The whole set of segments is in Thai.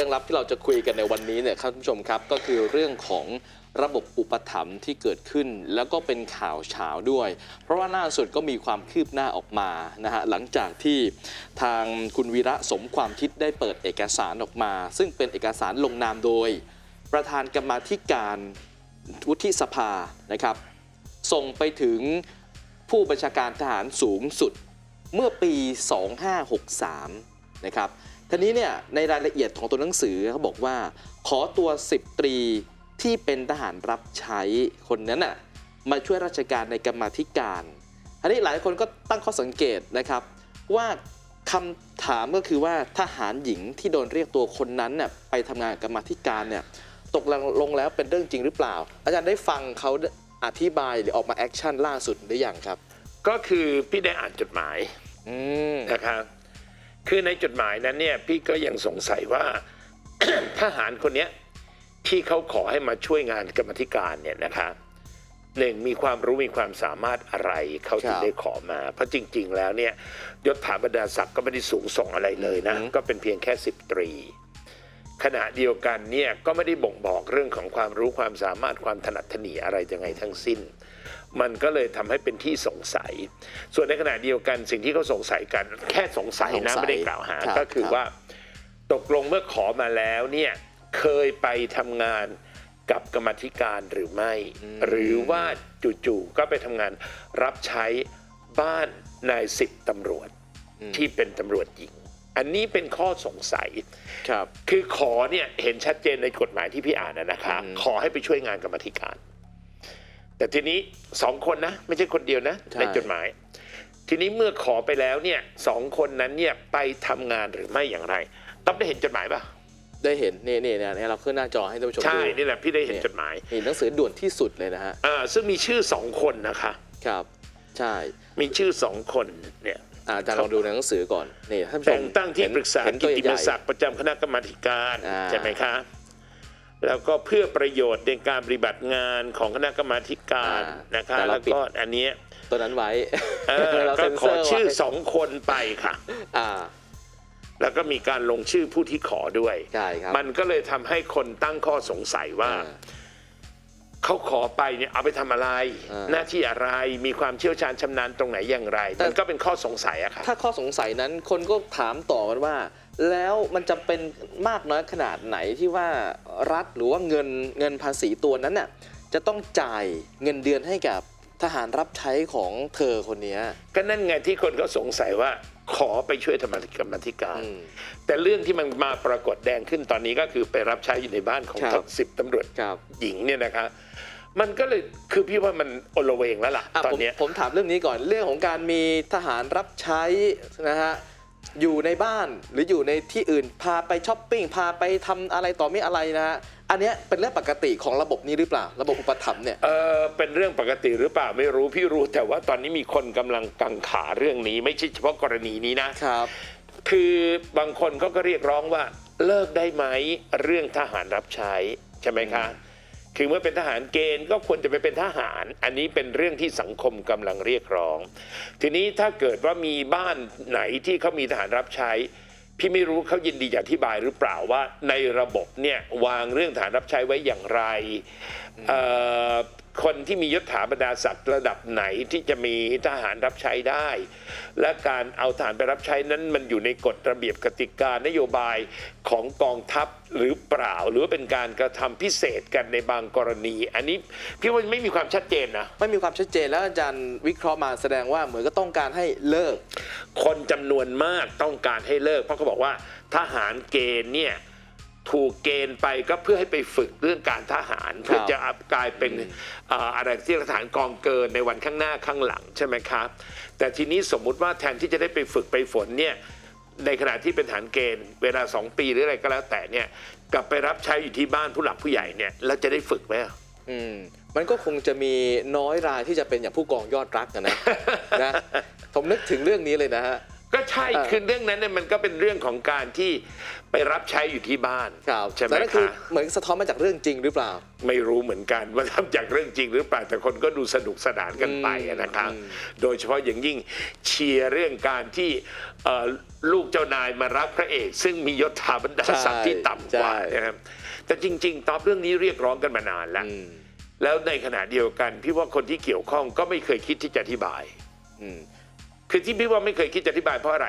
รื่องลับที่เราจะคุยกันในวันนี้เนี่ยครับท่านผู้ชมครับก็คือเรื่องของระบบอุปถัมภ์ที่เกิดขึ้น แล้วก็เป็นข่าวเช้าด้วย เพราะว่าล่าสุดก็มีความคืบหน้าออกมานะฮะหลังจากที่ทางคุณวีระสมความคิดได้เปิดเอกสารออกมา ซึ่งเป็นเอกสารลงนามโดย ประธานกรรมาธิการวุฒิสภานะครับ ส่งไปถึงผู้บัญชาการทหารสูงสุดเมื่อปี 2563 นะครับ ทีนี้เนี่ยในรายละเอียดของตัวหนังสือเขาบอกว่า ขอตัว 10 ตรีที่เป็นทหารรับใช้คนนั้นน่ะมาช่วยราชการในกรรมาธิการ อันนี้หลายคนก็ตั้งข้อสังเกตนะครับว่าคำถามก็คือว่าทหารหญิงที่โดนเรียกตัวคนนั้นน่ะไปทำงานกับกรรมาธิการเนี่ยตกลงแล้วเป็นเรื่องจริงหรือเปล่า อาจารย์ได้ฟังเขาอธิบายหรือออกมาแอคชั่นล่าสุดหรือยังครับ ก็คือพี่ได้อ่านจดหมายอืมนะครับ คือในจดหมายนั้นเนี่ยพี่ก็ยังสงสัยว่าทหารคนเนี้ยที่เขาขอให้มาช่วยงานกรรมธิการเนี่ยนะครับหนึ่งมีความรู้มีความสามารถอะไรเขาถึงได้ขอมา เพราะจริง ๆ แล้วเนี่ยยศถาบรรดาศักดิ์ก็ไม่ได้สูงส่งอะไรเลยนะ ก็เป็นเพียงแค่สิบตรี ขณะเดียวกันเนี่ยก็ไม่ได้บ่งบอกเรื่องของความรู้ความสามารถความถนัดถนีอะไรยังไงทั้งสิ้น มันก็เลยทำให้เป็นที่สงสัย ส่วนในขณะเดียวกันสิ่งที่เขาสงสัยกัน แค่สงสัยนะสงสัยไม่ได้กล่าวหาครับก็คือครับว่า ตกลงเมื่อขอมาแล้วเนี่ยเคยไปทำงานกับกรรมาธิการหรือไม่ หรือว่าจู่ๆก็ไปทำงานรับใช้บ้านนายสิบตำรวจที่เป็นตำรวจหญิง อันนี้เป็นข้อสงสัยครับ คือขอเนี่ยเห็นชัดเจนในกฎหมายที่พี่อ่านนะนะครับอืมขอให้ไปช่วยงานกรรมาธิการ แต่ทีนี้สองคนนะไม่ใช่คนเดียวนะใช่ ในจดหมาย ทีนี้เมื่อขอไปแล้วเนี่ยสองคนนั้นเนี่ยไปทำงานหรือไม่อย่างไรต้องได้เห็นจดหมายปะได้เห็นนี่นี่เนี่ยเราขึ้นหน้าจอให้ท่านผู้ชมใช่ดูนี่แหละพี่ได้เห็นจดหมายนี่หนังสือด่วนที่สุดเลยนะฮะอ่าซึ่งมีชื่อสองคนนะคะ ครับ ใช่มีชื่อสองคนเนี่ย อ่าอาจารย์ลองดูในหนังสือก่อนนี่ท่านผู้ชแต่มงตั้งที่เห็นปรึกษาเห็นกิตัวตติใหมญ่ศักดิ์ประจำคณะกรรมาธิการอ่า ใช่ไหมคะ แล้วก็เพื่อประโยชน์ในการปฏิบัติงานของคณะกรรมาธิการนะคะแต่เราแล้วปิด ก็อันเนี้ยตัวนั้นไว้ เออเราก็เซ็นขเซออร์ชื่อไว้สองคนไปค่ะ อ่าแล้วก็มีการลงชื่อผู้ที่ขอด้วย ใช่ครับมันก็เลยทำให้คนตั้งข้อสงสัยว่า อ่า เขาขอไปเนี่ยเอาไปทำอะไร อ่าหน้าที่อะไรมีความเชี่ยวชาญชำนาญตรงไหนอย่างไร แต่ มันก็เป็นข้อสงสัยอะค่ะ ถ้าข้อสงสัยนั้นคนก็ถามต่อกันว่า แล้วมันจำเป็นมากน้อยขนาดไหนที่ว่ารัฐหรือว่าเงินเงินภาษีตัวนั้นน่ะจะต้องจ่ายเงินเดือนให้กับทหารรับใช้ของเธอคนเนี้ยก็นั่นไงที่คนก็สงสัยว่าขอไปช่วยธรรมกรรมาธิการอืมแต่เรื่องที่มันมาปรากฏแดงขึ้นตอนนี้ก็คือไปรับใช้อยู่ในบ้านของครับสิบตำรวจครับหญิงเนี่ยนะคะมันก็เลยคือพี่ว่ามันโอลเวงแล้วล่ะอะตอนผมเนี้ยผมถามเรื่องนี้ก่อนเรื่องของการมีทหารรับใช้นะฮะ อยู่ในบ้านหรืออยู่ในที่อื่นพาไปช้อปปิ้งพาไปทำอะไรต่อไม่อะไรนะฮะอันเนี้ยเป็นเรื่องปกติของระบบนี้หรือเปล่า ระบบอุปถัมภ์เนี่ย เออเป็นเรื่องปกติหรือเปล่าไม่รู้พี่รู้แต่ว่าตอนนี้มีคนกำลังกังขาเรื่องนี้ ไม่ใช่เฉพาะกรณีนี้นะ ครับ คือบางคนเขาก็เรียกร้องว่าเลิกได้ไหมเรื่องทหารรับใช้ใช่ไหมคะ คือเมื่อเป็นทหารเกณฑ์ก็ควรจะไปเป็นทหาร อันนี้เป็นเรื่องที่สังคมกำลังเรียกร้อง ทีนี้ถ้าเกิดว่ามีบ้านไหนที่เขามีทหารรับใช้ พี่ไม่รู้เขายินดีอธิบายหรือเปล่าว่าในระบบเนี่ยวางเรื่องทหารรับใช้ไว้อย่างไร คนที่มียศถาบรรดาศักดิ์ระดับไหนที่จะมีทหารรับใช้ได้ และการเอาทหารไปรับใช้นั้นมันอยู่ในกฎระเบียบกติกานโยบายของกองทัพหรือเปล่า หรือว่าเป็นการกระทำพิเศษกันในบางกรณี อันนี้พี่ว่าไม่มีความชัดเจนนะไม่มีความชัดเจนแล้วอาจารย์วิเคราะห์มาแสดงว่าเหมือนก็ต้องการให้เลิก คนจำนวนมากต้องการให้เลิก เพราะเขาบอกว่าทหารเกณฑ์เนี่ย ถูกเกณฑ์ไปก็เพื่อให้ไปฝึกเรื่องการทหาร เพื่อจะกลายเป็นเอ่ออะไรที่ทหารกองเกินในวันข้างหน้าข้างหลังใช่ไหมครับ แต่ทีนี้สมมุติว่าแทนที่จะได้ไปฝึกไปฝนเนี่ยในขณะที่เป็นทหารเกณฑ์เวลา 2 ปีหรืออะไรก็แล้วแต่เนี่ยกลับไปรับใช้อยู่ที่บ้านผู้หลักผู้ใหญ่เนี่ยแล้วจะได้ฝึกไหมอะอืมมันก็คงจะมีน้อยรายที่จะเป็นอย่างผู้กองยอดรักอะนะนะผมนึกถึงเรื่องนี้เลยนะฮะ ก็ใช่เออ คือเรื่องนั้นเนี่ยมันก็เป็นเรื่องของการที่ไปรับใช้อยู่ที่บ้านครับใช่ไหมแต่นั่นคือคะเหมือนสะท้อนมาจากเรื่องจริงหรือเปล่า ไม่รู้เหมือนกันว่าทำจากเรื่องจริงหรือเปล่าแต่คนก็ดูสนุกสนานกันไปอะนะครับอืมโดยเฉพาะอย่างยิ่งเชียร์เรื่องการที่เอ่อลูกเจ้านายมารับพระเอก ซึ่งมียศถาบรรดาศักดิ์ที่ต่ำกว่าใช่ นะครับแต่จริง ๆ ตอบเรื่องนี้เรียกร้องกันมานานแล้ว อืมแล้วในขณะเดียวกันพี่ว่าคนที่เกี่ยวข้องก็ไม่เคยคิดที่จะอธิบาย อืม คือที่พี่ว่าไม่เคยคิดจะอธิบายเพราะอะไร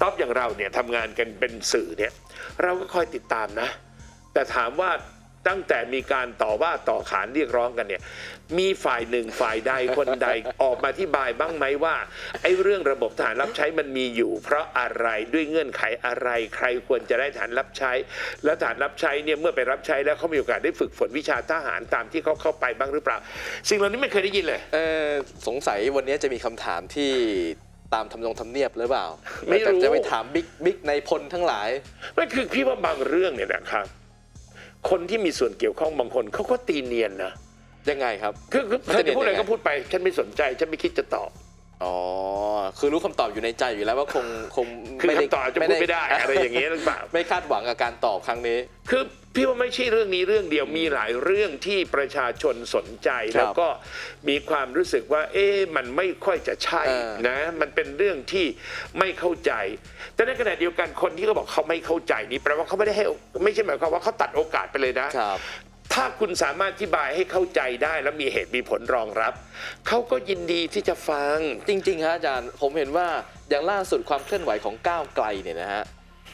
ท็อปอย่างเราเนี่ยทำงานกันเป็นสื่อเนี่ยเราก็คอยติดตามนะ แต่ถามว่าตั้งแต่มีการต่อว่าต่อขานเรียกร้องกันเนี่ยมีฝ่ายหนึ่งฝ่ายใดคนใดออกมาอธิบายบ้างไหมว่าไอ้เรื่องระบบทหารรับใช้มันมีอยู่ เพราะอะไรด้วยเงื่อนไขอะไร ใครควรจะได้ทหารรับใช้ แล้วทหารรับใช้เนี่ยเมื่อไปรับใช้แล้วเขามีโอกาสได้ฝึกฝนวิชาทหารตามที่เขาเข้าไปบ้างหรือเปล่า สิ่งเหล่านี้ไม่เคยได้ยินเลย เออสงสัยวันนี้จะมีคำถามที่ ตามทำนองทำเนียบหรือเปล่าไม่รู้ แต่จะไปถามบิ๊กบิ๊กในพลทั้งหลายไม่คือพี่ว่าบางเรื่องเนี่ยนะครับ คนที่มีส่วนเกี่ยวข้องบางคนเขาก็ตีเนียนนะยังไงครับ คือคือมันเธจะอจะพูดอะไรเนียนยังไงก็พูดไป ฉันไม่สนใจ ฉันไม่คิดจะตอบ อ๋อ คือรู้คำตอบอยู่ในใจอยู่แล้วว่าคงคงคือไม่ได้คำตอบอาจจะพูดไม่ได้อะไรอย่างเงี้ยหรือเปล่า ไม่คาดหวังกับการตอบครั้งนี้ คือพี่ว่าไม่ใช่เรื่องนี้เรื่องเดียวมีหลายเรื่องที่ประชาชนสนใจครับแล้วก็มีความรู้สึกว่า เอ๊ะมันไม่ค่อยจะใช่เออ นะ มันเป็นเรื่องที่ไม่เข้าใจ แต่ในขณะเดียวกันคนที่เขาบอกเขาไม่เข้าใจนี่แปลว่าเขาไม่ได้ให้ไม่ใช่หมายความว่าเขาตัดโอกาสไปเลยนะ ครับ ถ้าคุณสามารถอธิบายให้เข้าใจได้แล้วมีเหตุมีผลรองรับ เขาก็ยินดีที่จะฟัง จริงๆฮะอาจารย์ผมเห็นว่าอย่างล่าสุดความเคลื่อนไหวของก้าวไกลเนี่ยนะฮะ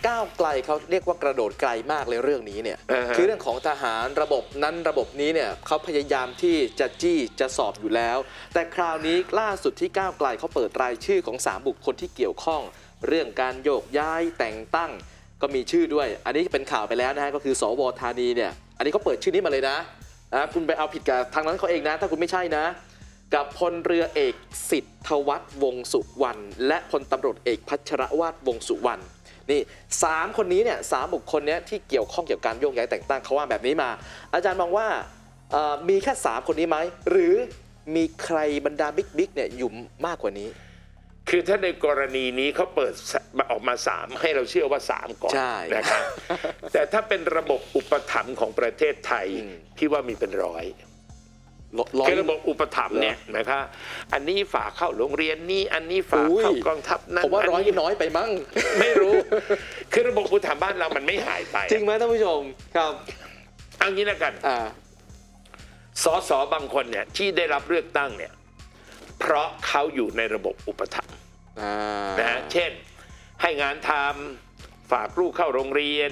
ก้าวไกลเขาเรียกว่ากระโดดไกลมากเลยเรื่องนี้เนี่ยอ่าฮะ คือเรื่องของทหารระบบนั้นระบบนี้เนี่ยเขาพยายามที่จะจี้จะสอบอยู่แล้ว แต่คราวนี้ล่าสุดที่ก้าวไกลเขาเปิดรายชื่อของสามบุคคลที่เกี่ยวข้อง เรื่องการโยกย้ายแต่งตั้งก็มีชื่อด้วย อันนี้เป็นข่าวไปแล้วนะฮะก็คือ สวธานีเนี่ย อันนี้เขาเปิดชื่อนี้มาเลยนะนะคุณไปเอาผิดกับทางนั้นเขาเองนะ ถ้าคุณไม่ใช่นะ กับพลเรือเอกสิทธวัฒน์วงสุวรรณและพลตำรวจเอกพัชรวาดวงสุวรรณนี่สามคนนี้เนี่ยสามบุคคลเนี้ยที่เกี่ยวข้องเกี่ยวกับการโยกย้ายแต่งตั้งเขาว่าแบบนี้มา อาจารย์มองว่ามีแค่สามคนนี้ไหม หรือมีใครบรรดาบิ๊กบิ๊กเนี่ยอยู่มากกว่านี้ คือถ้าในกรณีนี้เขาเปิดมาออกมาสามให้เราเชื่อว่าสามก่อนใช่ นะครับ แต่ถ้าเป็นระบบอุปถัมภ์ของประเทศไทยอืมพี่ว่ามีเป็นร้อยร้อย คือระบบอุปถัมภ์เนี่ยนะคะอันนี้ฝากเข้าโรงเรียนนี้อันนี้ฝากอุ้ยเข้ากองทัพนั้นผมว่าร้อยนนี่นี้น้อยไปมั้ง ไม่รู้ คือระบบอุปถัมภ์บ้านเรามันไม่หายไปจริงไหมท่านผู้ชมครับ เอางี้แล้วกัน อ่า สสบางคนเนี่ยที่ได้รับเลือกตั้งเนี่ย เพราะเขาอยู่ในระบบอุปถัมภ์อ่า นะฮะเช่น ให้งานทำฝากลูกเข้าโรงเรียน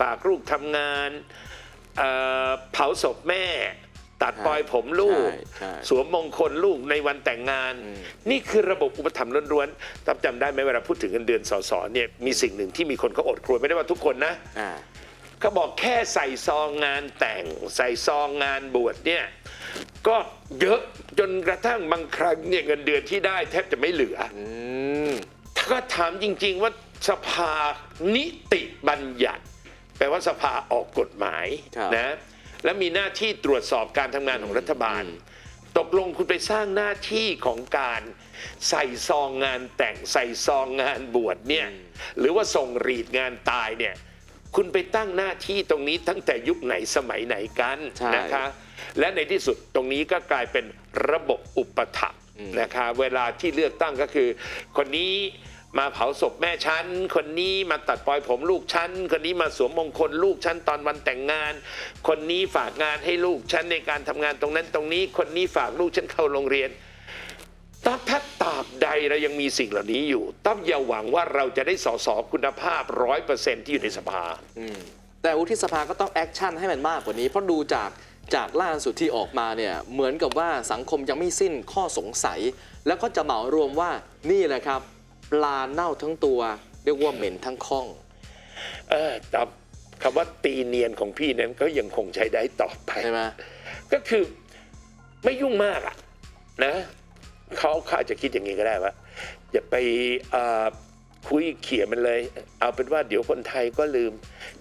ฝากลูกทำงานเอ่อเผาศพแม่ ตัดปลอยผมลูกใช่ใช่สวมมงคลลูกในวันแต่งงานอืมนี่คือระบบอุปถัมภ์ล้วนๆจำจำได้ไหมเวลาพูดถึงเงินเดือนสสเนี่ยมีสิ่งหนึ่งที่มีคนเขาอดครวญไม่ได้ว่าทุกคนนะอ่าเขาบอกแค่ใส่ซองงานแต่ง ใส่ซองงานบวชเนี่ย ก็เยอะจนกระทั่งบางครั้งเนี่ยเงินเดือนที่ได้แทบจะไม่เหลืออืมถ้าก็ถามจริง ๆ ว่าสภานิติบัญญัติ แปลว่าสภาออกกฎหมายครับ นะ และมีหน้าที่ตรวจสอบการทำงานของรัฐบาลอืมตกลงคุณไปสร้างหน้าที่ของการใส่ซองงานแต่งใส่ซองงานบวชเนี่ยหรือว่าส่งรีดงานตายเนี่ยคุณไปตั้งหน้าที่ตรงนี้ตั้งแต่ยุคไหนสมัยไหนกันใช่ นะคะ และในที่สุดตรงนี้ก็กลายเป็นระบบอุปถัมภ์อืมนะคะเวลาที่เลือกตั้งก็คือ คนนี้มาเผาศพแม่ฉัน คนนี้มาตัดปลอยผมลูกฉัน คนนี้มาสวมมงคลลูกฉันตอนวันแต่งงาน คนนี้ฝากงานให้ลูกฉันในการทำงานตรงนั้นตรงนี้ คนนี้ฝากลูกฉันเข้าโรงเรียนถ้าถ้าตราบใดเรายังมีสิ่งเหล่านี้อยู่ต้องอย่าหวังว่าเราจะได้สสคุณภาพร้อยเปอร์เซ็นที่อยู่ในสภาอืมแต่วุฒิสภาก็ต้องแอคชั่นให้มันมากกว่านี้เพราะดูจาก จากล่าสุดที่ออกมาเนี่ยเหมือนกับว่าสังคมยังไม่สิ้นข้อสงสัย แล้วก็จะเหมารวมว่านี่แหละครับ ปลาเน่าทั้งตัว เรียกว่าเหม็นทั้งข้อง เออแต่คำว่าตีเนียนของพี่นั้นก็ยังคงใช้ได้ต่อไปใช่ไหมก็คือไม่ยุ่งมากอะนะเขาเขาอาจจะคิดอย่างนี้ก็ได้ว่าอย่าไปเอ่อ คุยเขี่ยมันเลย เอาเป็นว่าเดี๋ยวคนไทยก็ลืม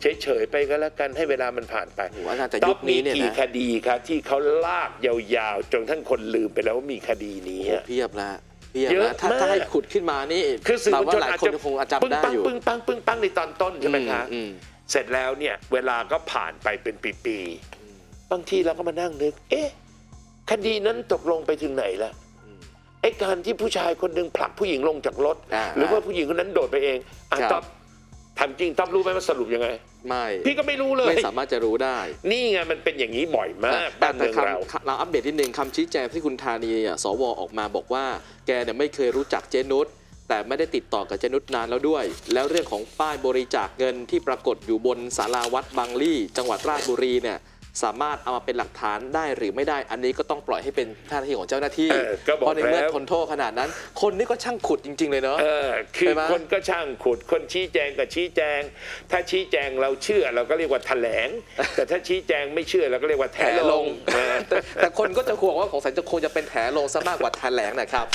เฉยๆไปก็แล้วกันให้เวลามันผ่านไปโอ้โหอาจารย์แต่ต๊ยุอคปนี้มีเนี่ยกี่นะคดีครับที่เขาลากยาวๆจนทั้งคนลืมไปแล้วว่ามีคดีนี้โอ้อะ เพียบละเพียบเยอะละถ้าถ้าากมให้ขุดขึ้นมานี่คือสื่อแปลมวลว่าชนหลายอาจคนจะคงจำปึ้งได้ปังอยู่ปึ้งปังปึ้งปังในตอนต้นใช่ไหมคะ อืม เสร็จแล้วเนี่ยเวลาก็ผ่านไปเป็นปี ๆ บางทีเราก็มานั่งนึก เอ๊ะ คดีนั้นตกลงไปถึงไหนละอืม ไอ้การที่ผู้ชายคนหนึ่งผลักผู้หญิงลงจากรถ อ่า หรือว่าผู้หญิงคนนั้นโดดไปเองอะครับต๊อบถามจริงต๊อบรู้ไหมว่าสรุปยังไง ไม่พี่ก็ไม่รู้เลย ไม่สามารถจะรู้ได้นี่ไงมันเป็นอย่างนี้บ่อยมากแต่บ้านแต่เมืองเรา คำเราอัปเดตนิดนึงคำชี้แจงที่คุณธานีอะสวออกมาบอกว่า แกเนี่ยไม่เคยรู้จักเจนุสแต่ไม่ได้ติดต่อกับเจนุสนานแล้วด้วย แล้วเรื่องของป้ายบริจาคเงินที่ปรากฏอยู่บนศาลาวัดบางลี่ จังหวัดราชบุรีเนี่ย สามารถเอามาเป็นหลักฐานได้หรือไม่ได้ อันนี้ก็ต้องปล่อยให้เป็นหน้าที่ของเจ้าหน้าที่เออก็บอกเพราะในเมื่อแล้ว ทนโทษขนาดนั้น คนนี้ก็ช่างขุดจริง ๆ เลยเนาะ เออคือใช่ไหม คนก็ช่างขุด คนชี้แจงก็ชี้แจง ถ้าชี้แจงเราเชื่อเราก็เรียกว่าแถลง แต่ถ้าชี้แจงไม่เชื่อเราก็เรียกว่าแถลงแต่แต่คนก็จะห่วงว่าของสันจะคงจะเป็นแถลงซะมากกว่าแถลงนะครับ